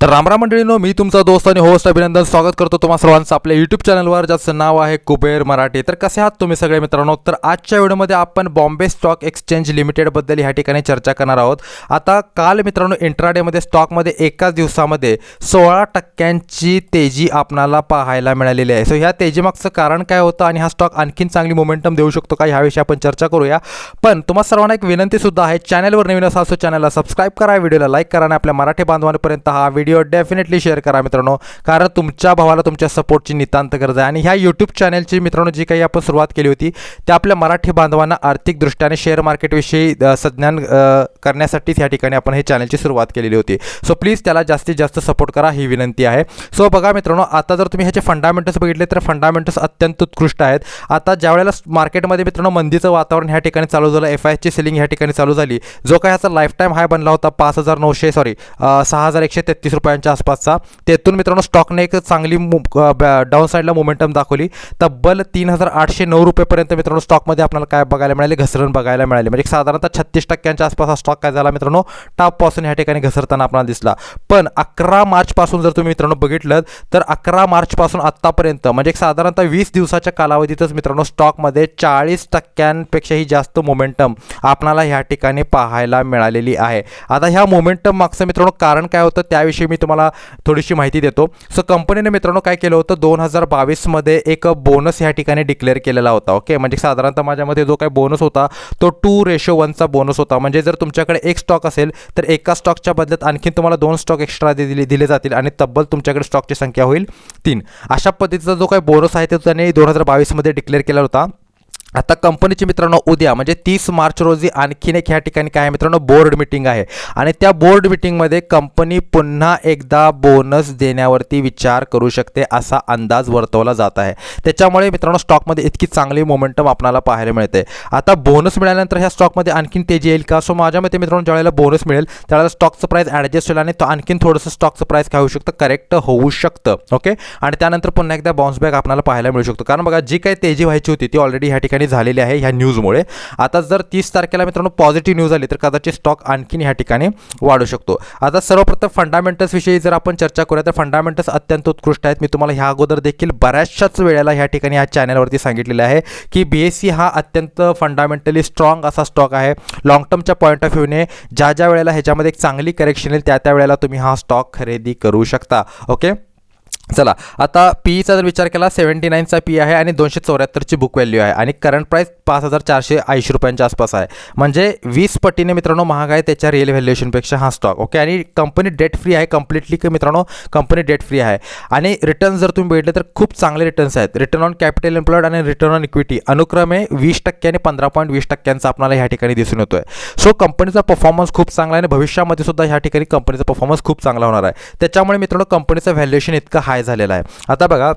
तर रामराम मंडळीनो मी तुमचा दोस्त आणि होस्ट अभिनंदन. स्वागत करतो तुम्हा सर्वांचं आपल्या यूट्यूब चॅनलवर ज्याचं नाव आहे कुबेर मराठी. तर कसे आहात तुम्ही सगळे मित्रांनो? तर आजच्या व्हिडिओमध्ये आपण बॉम्बे स्टॉक एक्सचेंज लिमिटेडबद्दल ह्या ठिकाणी चर्चा करणार आहोत. आता काल मित्रांनो इंट्राडेमध्ये स्टॉकमध्ये एकाच दिवसामध्ये सोळा टक्क्यांची तेजी आपणाला पाहायला मिळालेली आहे. सो ह्या तेजीमागचं कारण काय होतं आणि हा स्टॉक आणखीन चांगली मोमेंटम देऊ शकतो का ह्याविषयी आपण चर्चा करूया. पण तुम्हा सर्वांना एक विनंतीसुद्धा आहे चॅनलवर नवीन असाल सो चॅनलला सबस्क्राईब करा व्हिडिओला लाईक करा आणि आपल्या मराठी बांधवांपर्यंत हा व्हिडिओ डेफिनेटली शेअर करा मित्रांनो. कारण तुमच्या भावाला तुमच्या सपोर्टची नितांत गरज आहे. आणि ह्या यूट्यूब चॅनलची मित्रांनो जी काही आपण सुरुवात केली होती त्या आपल्या मराठी बांधवांना आर्थिकदृष्ट्याने शेअर मार्केटविषयी संज्ञान करण्यासाठीच या ठिकाणी आपण हे चॅनलची सुरुवात केलेली होती. सो प्लीज त्याला जास्तीत जास्त सपोर्ट करा ही विनंती आहे. सो बघा मित्रांनो आता जर तुम्ही ह्याचे फंडामेंटल्स बघितले तर फंडामेंटल्स अत्यंत उत्कृष्ट आहेत. आता ज्या वेळेला मार्केटमध्ये मित्रांनो मंदीचं वातावरण ह्या ठिकाणी चालू झालं एफ आयची सेलिंग ह्या ठिकाणी चालू झाली जो काय ह्याचा लाईफ टाईम हाय बनला होता पाच हजार नऊशे सॉरी सहा हजार एकशे तेहतीस रुपयांच्या आसपासचा. तेथून मित्रांनो स्टॉकने एक चांगली डाऊन साईडला मोमेंटम दाखवली. तब्बल तीन हजार आठशे नऊ रुपयेपर्यंत मित्रांनो स्टॉकमध्ये आपल्याला काय बघायला मिळाले? घसरण बघायला मिळाली. म्हणजे साधारणतः छत्तीस टक्क्यांच्या आसपास हा स्टॉक काय झाला मित्रांनो? टॉपपासून ह्या ठिकाणी घसरताना आपल्याला दिसला. पण अकरा मार्चपासून जर तुम्ही मित्रांनो बघितलं तर अकरा मार्चपासून आत्तापर्यंत म्हणजे एक साधारणतः वीस दिवसाच्या कालावधीतच मित्रांनो स्टॉकमध्ये चाळीस टक्क्यांपेक्षाही जास्त मोमेंटम आपणाला ह्या ठिकाणी पाहायला मिळालेली आहे. आता ह्या मोमेंटम मागचं मित्रांनो कारण काय होतं? त्याविषयी मी तुम्हाला थोडीशी माहिती देतो. सो कंपनीने मित्रांनो काय केलं होतं? दोन हजार बावीसमध्ये एक बोनस ह्या ठिकाणी डिक्लेअर केलेला होता ओके म्हणजे साधारणतः माझ्यामध्ये जो काही बोनस होता तो टू रेशो वनचा बोनस होता. म्हणजे जर तुमच्याकडे एक स्टॉक असेल तर एका स्टॉकच्या बदल्यात आणखीन तुम्हाला दोन स्टॉक एक्स्ट्रा दिले दिले जातील आणि तब्बल तुमच्याकडे स्टॉकची संख्या होईल तीन. अशा पद्धतीचा जो काही बोनस आहे तो त्याने दोन हजार बावीसमध्ये डिक्लेअर केला होता. आता कंपनीची मित्रांनो उद्या म्हणजे तीस मार्च रोजी आणखीन एक ह्या ठिकाणी काय आहे मित्रांनो बोर्ड मिटिंग आहे. आणि त्या बोर्ड मिटिंगमध्ये कंपनी पुन्हा एकदा बोनस देण्यावरती विचार करू शकते असा अंदाज वर्तवला जात आहे. त्याच्यामुळे मित्रांनो स्टॉकमध्ये इतकी चांगली मोमेंटम आपल्याला पाहायला मिळते. आता बोनस मिळाल्यानंतर ह्या स्टॉकमध्ये आणखीन तेजी येईल का? सो माझ्या मते मित्रांनो ज्यावेळेला बोनस मिळेल त्यावेळेला स्टॉकचं प्राईस ॲडजस्ट होईल आणि तो आणखीन थोडंसं स्टॉकचं प्राईस काय होऊ शकतं? करेक्ट होऊ शकतं. ओके आणि त्यानंतर पुन्हा एकदा बाउन्स बॅक आपल्याला पाहायला मिळू शकतो. कारण बघा जी काही तेजी व्हायची होती ती ऑलरेडी ह्या ठिकाणी झालेली आहे ह्या न्यूजमुळे आता जर तीस तारखेला मित्रांनो पॉझिटिव्ह न्यूज आली तर कदाचित स्टॉक आणखीन ह्या ठिकाणी वाढू शकतो. आता सर्वप्रथम फंडामेंटल्सविषयी जर आपण चर्चा करूया तर फंडामेंटल्स अत्यंत उत्कृष्ट आहेत. मी तुम्हाला ह्या अगोदर देखील बऱ्याचशाच वेळेला ह्या ठिकाणी ह्या चॅनलवरती सांगितलेलं आहे की बी एस सी हा अत्यंत फंडामेंटली स्ट्रॉंग असा स्टॉक आहे. लॉंग टर्मच्या पॉईंट ऑफ व्ह्यूने ज्या ज्या वेळेला ह्याच्यामध्ये एक चांगली करेक्शन येईल त्या त्या वेळेला तुम्ही हा स्टॉक खरेदी करू शकता. ओके चला आता पीचा जर विचार केला सेवन्टी नाईनचा पी आहे आणि दोनशे चौऱ्याहत्तरची बुक व्हॅल्यू आहे आणि करंट प्राईस पाच हजार चारशे ऐंशी रुपयांच्या आसपास आहे. म्हणजे वीस पटीने मित्रांनो महाग आहे त्याच्या रिअल व्हॅल्युएशनपेक्षा हा स्टॉक ओके आणि कंपनी डेट फ्री आहे कम्प्लिटली की मित्रांनो कंपनी डेट फ्री आहे. आणि रिटर्न जर तुम्ही बघितले तर खूप चांगले रिटर्न्स आहेत. रिटर्न ऑन कॅपिटल एम्प्लॉयड आणि रिटर्न ऑन इक्विटी अनुक्रमे वीस टक्के आणि पंधरा पॉईंट वीस टक्क्यांचा आपल्याला ह्या ठिकाणी दिसून येतो आहे सो कंपनीचा परफॉर्मन्स खूप चांगला आहे आणि भविष्यामध्ये सुद्धा ह्या ठिकाणी कंपनीचा परफॉर्मन्स खूप चांगला होणार आहे. त्याच्यामुळे मित्रांनो कंपनीचं व्हॅल्युएशन इतकं हाय हाय झालेला आहे. आता बघा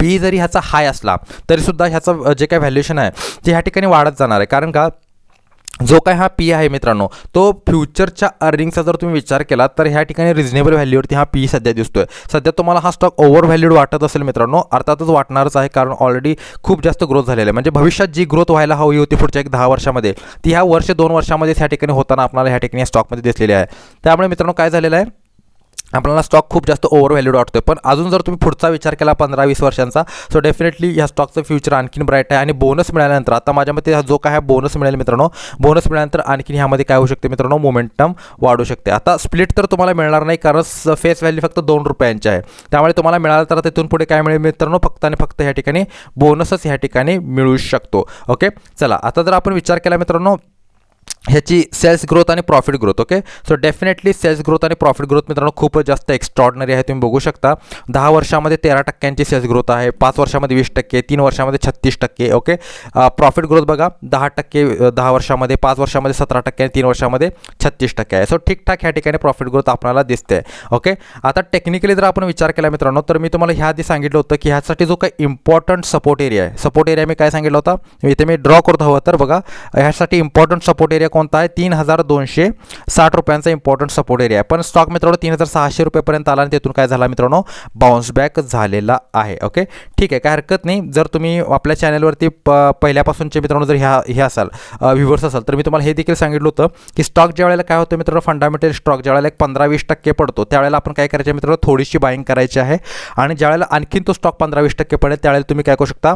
पी जरी ह्याचा हाय असला तरीसुद्धा ह्याचं जे काही व्हॅल्युएशन आहे ते ह्या ठिकाणी वाढत जाणार आहे. कारण का जो काय हा पी आहे मित्रांनो तो फ्युचरच्या अर्निंगचा जर तुम्ही विचार केला तर ह्या ठिकाणी रिझनेबल व्हॅल्यूवरती हा पी सध्या दिसतोय. सध्या तुम्हाला हा स्टॉक ओव्हर व्हॅल्यूड वाटत असेल मित्रांनो अर्थातच वाटणारच आहे कारण ऑलरेडी खूप जास्त ग्रोथ झालेली आहे. म्हणजे भविष्यात जी ग्रोथ व्हायला हवी होती पुढच्या एक दहा वर्षामध्ये ती ह्या वर्ष दोन वर्षामध्येच ह्या ठिकाणी होताना आपल्याला ह्या ठिकाणी स्टॉकमध्ये दिसलेली आहे. त्यामुळे मित्रांनो काय झालेलं आहे? आपल्याला स्टॉक खूप जास्त ओव्हर व्हॅल्यूड वाटतो आहे पण अजून जर तुम्ही पुढचा विचार केला पंधरा वीस वर्षांचा सो डेफिनेटली ह्या स्टॉकचं फ्युचर आणखीन ब्राईट आहे. आणि बोनस मिळाल्यानंतर आता माझ्या मते हा जो काय बोनस मिळेल मित्रांनो बोनस मिळाल्यानंतर आणखीन ह्यामध्ये काय होऊ शकते मित्रांनो मोमेंटम वाढू शकते. आता स्प्लिट तर तुम्हाला मिळणार नाही कारण फेस व्हॅल्यू फक्त दोन रुपयांची आहे. त्यामुळे तुम्हाला मिळालं तर तिथून पुढे काय मिळेल मित्रांनो फक्त आणि फक्त ह्या ठिकाणी बोनसच ह्या ठिकाणी मिळू शकतो. ओके चला आता जर आपण विचार केला मित्रांनो ह्याची सेल्स ग्रोथ आणि profit growth okay so definitely sales growth आणि प्रॉफिट ग्रोथ मित्रांनो खूपच जास्त एक्स्ट्रॉर्डनरी आहे तुम्ही बघू शकता. दहा वर्षामध्ये तेरा टक्क्यांची सेल्स ग्रोथ आहे पाच वर्षामध्ये वीस टक्के तीन वर्षामध्ये छत्तीस टक्के ओके प्रॉफिट ग्रोथ बघा दहा टक्के दहा वर्षामध्ये पाच वर्षामध्ये सतरा टक्के आणि तीन वर्षामध्ये छत्तीस टक्के आहे. सो ठीकठाक ह्या ठिकाणी प्रॉफिट ग्रोथ आपल्याला दिसते ओके आता टेक्निकली जर आपण विचार केला मित्रांनो तर मी तुम्हाला ह्या आधी सांगितलं होतं की ह्यासाठी जो काही इम्पॉर्टंट सपोर्ट एरिया आहे सपोर्ट एरिया मी काय सांगितलं होता? इथे मी ड्रॉ करतो हवं तर बघा ह्यासाठी इम्पॉर्टंट सपोर्ट एरिया कोणता आहे? तीन हजार दोनशे साठ रुपयांचा इम्पॉर्टंट सपोर्ट एरिया आहे. पण स्टॉक मित्रांनो तीन हजार सहाशे रुपयेपर्यंत आला आणि तिथून काय झाला मित्रांनो? बाउन्स बॅक झालेला आहे. ओके ठीक आहे काय हरकत नाही. जर तुम्ही आपल्या चॅनलवरती प पहिल्यापासूनचे मित्रांनो जर ह्या हे असाल व्ह्युअर्स असाल तर मी तुम्हाला हे देखील सांगितलं होतं की स्टॉक ज्या वेळेला काय होतं मित्रांनो फंडामेंटल स्टॉक ज्या वेळेला एक पंधरा वीस टक्के पडतो त्यावेळेला आपण काय करायचं मित्रांनो? थोडीशी बाईंग करायची आहे. आणि ज्यावेळेला आणखीन तो स्टॉक पंधरा वीस टक्के पडेल त्यावेळेला तुम्ही काय करू शकता?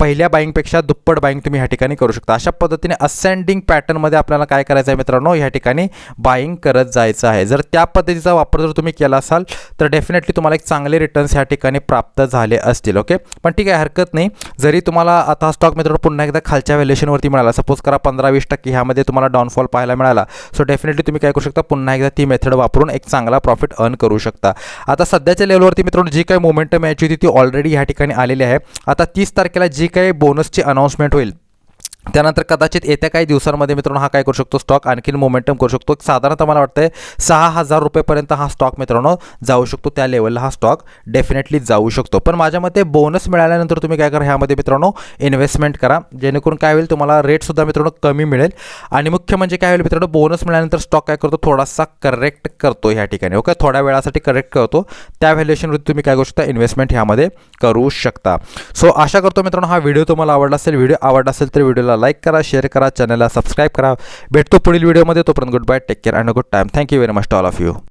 पहिल्या बाईंगपेक्षा दुप्पट बाईंग तुम्ही ह्या ठिकाणी करू शकता. अशा पद्धतीने असेंडिंग पॅटर्नमध्ये आपल्याला काय करायचं आहे मित्रांनो? ह्या ठिकाणी बाईंग करत जायचं आहे. जर त्या पद्धतीचा वापर जर तुम्ही केला असाल तर डेफिनेटली तुम्हाला एक चांगले रिटर्न्स ह्या ठिकाणी प्राप्त झाले असतील ओके पण ठीक आहे हरकत नाही. जरी तुम्हाला आता स्टॉक मित्रांनो पुन्हा एकदा खालच्या व्हॅल्युएशनवरती मिळाला. सपोज करा पंधरा वीस टक्के ह्यामध्ये तुम्हाला डाऊनफॉल पाहायला मिळाला. सो डेफिनेटली तुम्ही काय करू शकता? पुन्हा एकदा ती मेथड वापरून एक चांगला प्रॉफिट अर्न करू शकता. आता सध्याच्या लेवलवरती मित्रांनो जी काही मोमेंटम यायची होती ती ऑलरेडी ह्या ठिकाणी आलेली आहे. आता तीस तारखेला जी काही बोनसची अनाऊन्समेंट होईल त्यानंतर कदाचित येत्या काही दिवसांमध्ये मित्रांनो हा काय करू शकतो स्टॉक आणखीन मोमेंटम करू शकतो. साधारणतः मला वाटतं सहा हजार रुपयेपर्यंत हा स्टॉक मित्रांनो जाऊ शकतो. त्या लेवलला हा स्टॉक डेफिनेटली जाऊ शकतो. पण माझ्या मते बोनस मिळाल्यानंतर तुम्ही काय करा ह्यामध्ये मित्रांनो इन्व्हेस्टमेंट करा. जेणेकरून काय होईल तुम्हाला रेटसुद्धा मित्रांनो कमी मिळेल. आणि मुख्य म्हणजे काय होईल मित्रांनो बोनस मिळाल्यानंतर स्टॉक काय करतो थोडासा करेक्ट करतो ह्या ठिकाणी ओके? थोड्या वेळासाठी करेक्ट करतो. त्या व्हॅल्युएशनवरती तुम्ही काय करू शकता इन्व्हेस्टमेंट ह्यामध्ये करू शकता. सो आशा करतो मित्रांनो हा व्हिडिओ तुम्हाला आवडला असेल व्हिडिओ आवडला असेल तर व्हिडिओला लाईक करा शेअर करा चॅनलला सबस्क्राईब करा. भेटतो पुढील व्हिडिओमध्ये. तोपर्यंत goodbye take care and good time thank you very much to all of you